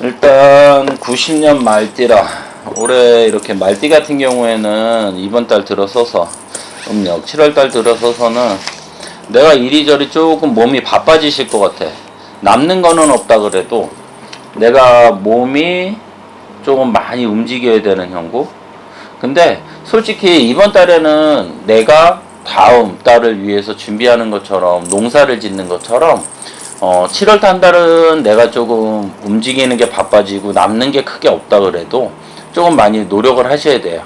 일단 90년 말띠라 올해 이렇게 말띠 같은 경우에는 이번 달 들어서서 음력 7월 달 들어서서는 내가 이리저리 조금 몸이 바빠지실 것 같아. 남는 거는 없다 그래도 내가 몸이 조금 많이 움직여야 되는 형국. 근데 솔직히 이번 달에는 내가 다음 달을 위해서 준비하는 것처럼 농사를 짓는 것처럼 어 7월 한 달은 내가 조금 움직이는 게 바빠지고 남는 게 크게 없다 그래도 조금 많이 노력을 하셔야 돼요.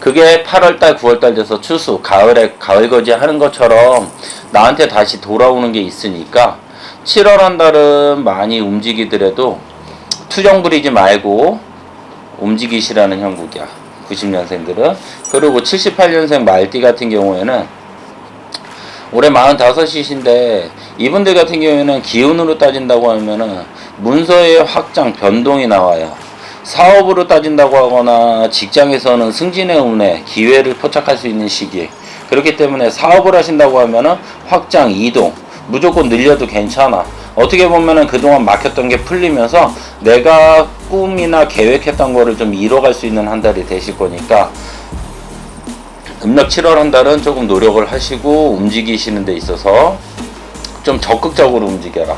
그게 8월 달, 9월 달 돼서 추수, 가을에 가을 거지 하는 것처럼 나한테 다시 돌아오는 게 있으니까 7월 한 달은 많이 움직이더라도 투정 부리지 말고 움직이시라는 형국이야. 90년생들은. 그리고 78년생 말띠 같은 경우에는 올해 45이신데 이분들 같은 경우에는 기운으로 따진다고 하면은 문서의 확장 변동이 나와요. 사업으로 따진다고 하거나 직장에서는 승진의 운에 기회를 포착할 수 있는 시기. 그렇기 때문에 사업을 하신다고 하면은 확장, 이동, 무조건 늘려도 괜찮아. 어떻게 보면은 그동안 막혔던 게 풀리면서 내가 꿈이나 계획했던 거를 좀 이뤄갈 수 있는 한 달이 되실 거니까 음력 7월 한 달은 조금 노력을 하시고 움직이시는 데 있어서 좀 적극적으로 움직여라.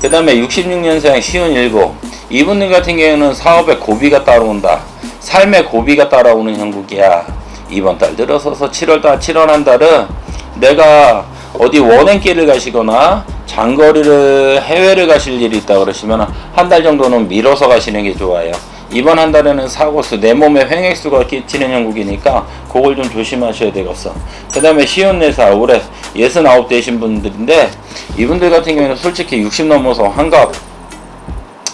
그 다음에 66년생 쉬운 일곱. 이분들 같은 경우에는 사업에 고비가 따라온다. 삶의 고비가 따라오는 형국이야. 이번 달 들어서서 7월 달, 7월 한 달은 내가 어디 원행길을 가시거나 장거리를 해외를 가실 일이 있다 그러시면 한 달 정도는 미뤄서 가시는 게 좋아요. 이번 한 달에는 사고수, 내 몸에 횡액수가 끼치는 형국이니까 그걸 좀 조심하셔야 되겠어. 그 다음에 시온내사 올해 69 되신 분들인데 이분들 같은 경우에는 솔직히 60 넘어서 한갑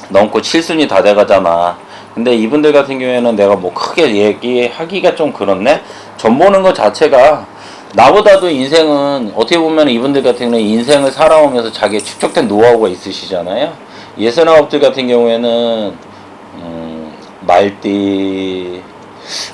넘고 7순이 다 돼가잖아. 근데 이분들 같은 경우에는 내가 뭐 크게 얘기하기가 좀 그렇네? 전 보는 것 자체가 나보다도 인생은 어떻게 보면 이분들 같은 경우는 인생을 살아오면서 자기 축적된 노하우가 있으시잖아요. 예선아홉들 같은 경우에는 음, 말띠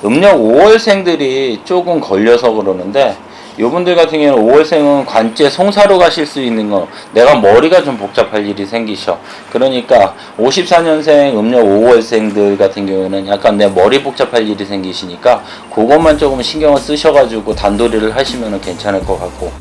음력 5월생들이 조금 걸려서 그러는데 요분들 같은 경우는 5월생은 관제 송사로 가실 수 있는 거 내가 머리가 좀 복잡할 일이 생기셔. 그러니까 54년생 음력 5월생들 같은 경우에는 약간 내 머리 복잡할 일이 생기시니까 그것만 조금 신경을 쓰셔가지고 단도리를 하시면 괜찮을 것 같고